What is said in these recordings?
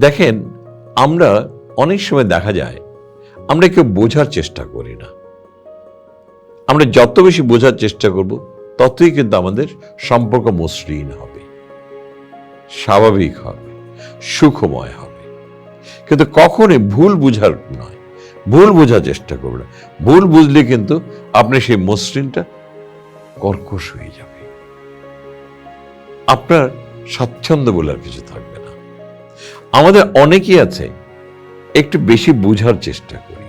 দেখেন, আমরা অনেক সময় দেখা যায়, আমরা কেউ বোঝার চেষ্টা করি না। আমরা যত বেশি বোঝার চেষ্টা করব, ততই কিন্তু আমাদের সম্পর্ক মসৃণ হবে। স্বাভাবিক হবে, সুখময় হবে। কিন্তু কখনই ভুল বুঝার নয়। ভুল বোঝার চেষ্টা করবে না। ভুল বুঝলে কিন্তু আপনি সেই মসৃণটা কর্কশ হয়ে যাবে। আপনার স্বাচ্ছন্দ্য বলে আর কিছু থাকবে আমাদের অনেকেই আছে, একটু বেশি বোঝার চেষ্টা করি।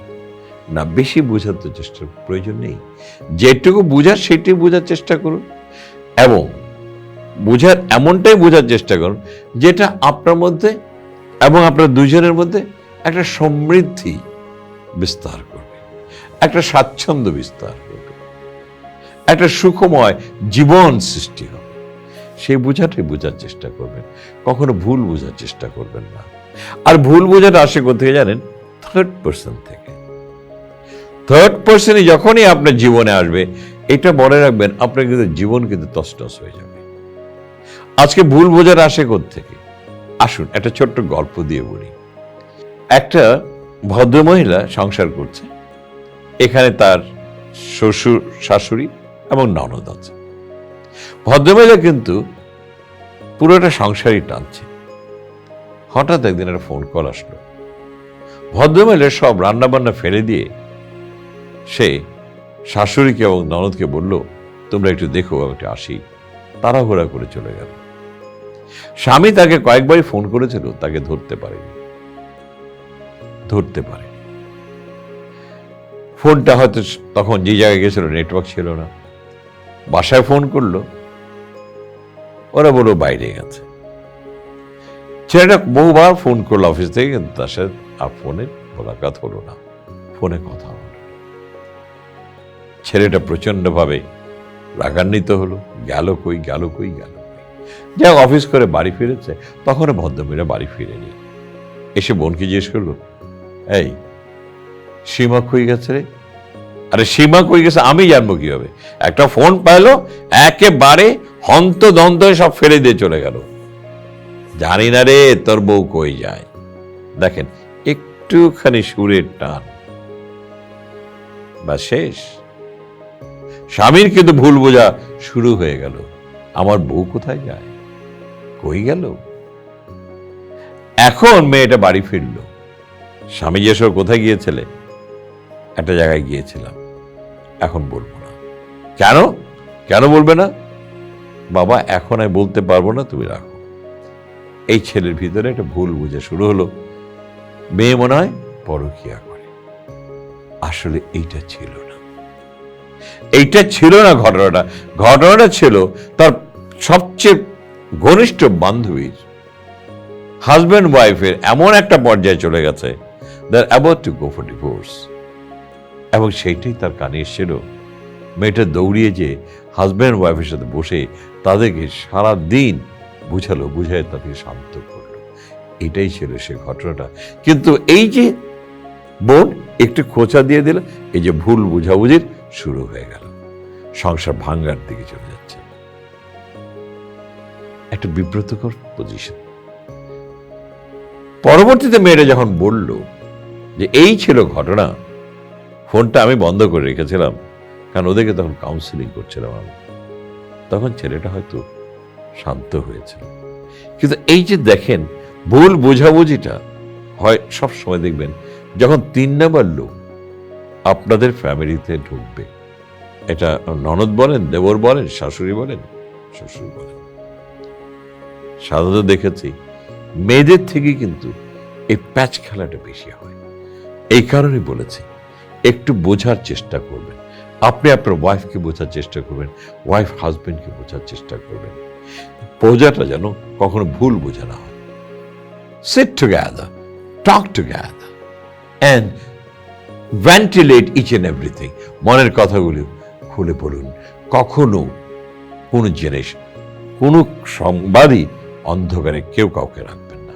না, বেশি বোঝার তো চেষ্টার প্রয়োজন নেই। যেটুকু বোঝার সেটাই বোঝার চেষ্টা করুন এবং বোঝার এমনটাই বোঝার চেষ্টা করুন যেটা আপনার মধ্যে এবং আপনার দুজনের মধ্যে একটা সমৃদ্ধি বিস্তার করবে, একটা স্বাচ্ছন্দ্য বিস্তার করবে, একটা সুখময় জীবন সৃষ্টি হবে। সেই বোঝাটাই বোঝার চেষ্টা করবেন। কখনো ভুল বোঝার চেষ্টা করবেন না। আর ভুল বোঝাটা আসে কোথেকে জানেন? থার্ড পার্সন থেকে। থার্ড পার্সনই যখনই আপনার জীবনে আসবে, এটা মনে রাখবেন, আপনার কিন্তু জীবন কিন্তু তসটস হয়ে যাবে। আজকে ভুল বোঝার আসে থেকে? আসুন, একটা ছোট্ট গল্প দিয়ে বলি। একটা ভদ্রমহিলা সংসার করছে। এখানে তার শ্বশুর, শাশুড়ি এবং ননদ আছে। ভদ্রমহিলা কিন্তু পুরোটা সংসারই টানছে। হঠাৎ একদিন একটা ফোন কল আসলো। ভদ্রমহিলা সব রান্নাবান্না ফেলে দিয়ে সে শাশুড়িকে এবং ননদকে বলল, তোমরা একটু দেখো, আমি একটু আসি। তাড়াহুড়া করে চলে গেল। স্বামী তাকে কয়েকবারই ফোন করেছিল, তাকে ধরতে পারেনি। ধরতে পারেনি। ফোনটা হয়তো তখন যে জায়গায় গেছিল নেটওয়ার্ক ছিল না। বাসায় ফোন করল। ওরা বলল বাইরে গেছে। ছেলেটা বহুবার ফোন করল অফিস থেকে কিন্তু তার সাথে আর ফোনে মোলাকাত হলো না। ফোনে কথা হলো। ছেলেটা প্রচন্ডভাবে রাগান্বিত হলো। গেল কই গেল কই গেল হোক, অফিস করে বাড়ি ফিরেছে তখন ভদ্রমীরা বাড়ি ফিরেনি। এসে বোনকে জিজ্ঞেস করল এই সীমা কই গেছে রে? আরে সীমা কই গেছে? আমি জানব কীভাবে? একটা ফোন পাইলো, একেবারে হন্ত দন্ত হয়ে সব ফেলে দিয়ে চলে গেল। জানি না রে, তোর বউ কই যায়? দেখেন, একটুখানি সুরের টান। বা শেষ। স্বামীর কিন্তু ভুল বোঝা শুরু হয়ে গেল। আমার বউ কোথায় যায়? কই গেল? এখন মেয়েটা বাড়ি ফিরল। স্বামী যেসব কোথায় গিয়েছিলে? একটা জায়গায় গিয়েছিলাম। এখন বলব না। কেন? কেন বলবে না? বাবা, এখন আমি বলতে পারব না, তুমি রাখো এই ছেলের ভিতরে একটা ভুল বুঝে শুরু হলো। মেয়ে মনে হয় পরকিয়া করে। আসলে এইটা ছিল না। এইটা ছিল না ঘটনাটা। ঘটনাটা ছিল তার সবচেয়ে ঘনিষ্ঠ বান্ধবীর হাজব্যান্ড ওয়াইফের এমন একটা পর্যায়ে চলে গেছে। There about to go for divorce এবং সেইটাই তার কানে এসেছিল। মেয়েটা দৌড়িয়ে যে হাজব্যান্ড ওয়াইফের সাথে বসে তাদেরকে সারা দিন বুঝালো, বুঝায় তাদেরকে শান্ত করল। এটাই ছিল সে ঘটনাটা। কিন্তু এই যে বোন একটু খোঁচা দিয়ে দিল, এই যে ভুল বুঝাবুঝির শুরু হয়ে গেল। সংসার ভাঙ্গার দিকে চলে যাচ্ছে। একটা বিব্রতকর পজিশন পরবর্তীতে মেয়েটা যখন বলল যে, এই ছিল ঘটনা ফোনটা আমি বন্ধ করে রেখেছিলাম, কারণ ওদেরকে তখন কাউন্সিলিং করছিলাম আমি। তখন ছেলেটা হয়তো শান্ত হয়েছিল। কিন্তু এই যে দেখেন, ভুল বোঝাবুঝিটা হয় সব সময় দেখবেন, যখন তিন নাম্বার লোক আপনাদের ফ্যামিলিতে ঢুকবে, এটা ননদ বলেন, দেবর বলেন, শাশুড়ি বলেন, শ্বশুর বলেন। সাধারণত দেখেছি, মেয়েদের থেকে কিন্তু এই প্যাচ খেলাটা বেশি হয়। এই কারণে বলেছি একটু বোঝার চেষ্টা করবেন। আপনি আপনার ওয়াইফকে বোঝার চেষ্টা করবেন ওয়াইফ হাজবেন্ডকে বোঝার চেষ্টা করবেন। বোঝাটা যেন কখনো ভুল বোঝা না হয়। Sit together talk together and ventilate each and everything মনের কথাগুলি খুলে বলুন। কখনো কোনো জিনিস কোনো সংবাদই অন্ধকারে কেউ কাউকে রাখবেন না।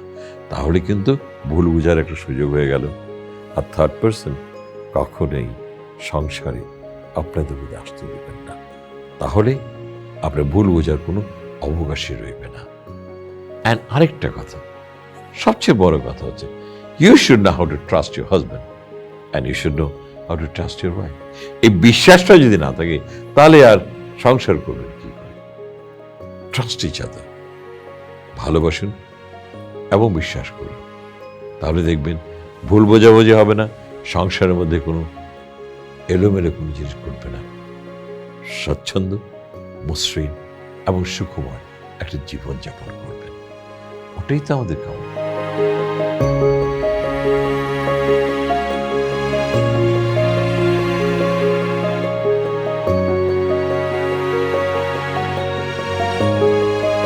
তাহলে কিন্তু ভুল বোঝার একটা সুযোগ হয়ে গেল। আর থার্ড পার্সন কখনোই সংসারে আপনাদের মধ্যে আসতে দেবেন না। তাহলে আপনার ভুল বোঝার কোনো অবকাশই রইবে না। অ্যান্ড আরেকটা কথা, সবচেয়ে বড় কথা হচ্ছে you should know how to trust your husband and you should know how to trust your wife এই বিশ্বাসটা যদি না থাকে, তাহলে আর সংসার করবেন কি করে? ট্রাস্ট ইচ আদার ভালোবাসুন এবং বিশ্বাস করুন। তাহলে দেখবেন ভুল বোঝাবুঝি হবে না সংসারের মধ্যে কোনো এলোমেলো কোনো জিনিস করবে না। স্বচ্ছন্দ, মসৃণ এবং সুকুমার একটা জীবনযাপন করবেন। ওটাই তো আমাদের কামনা।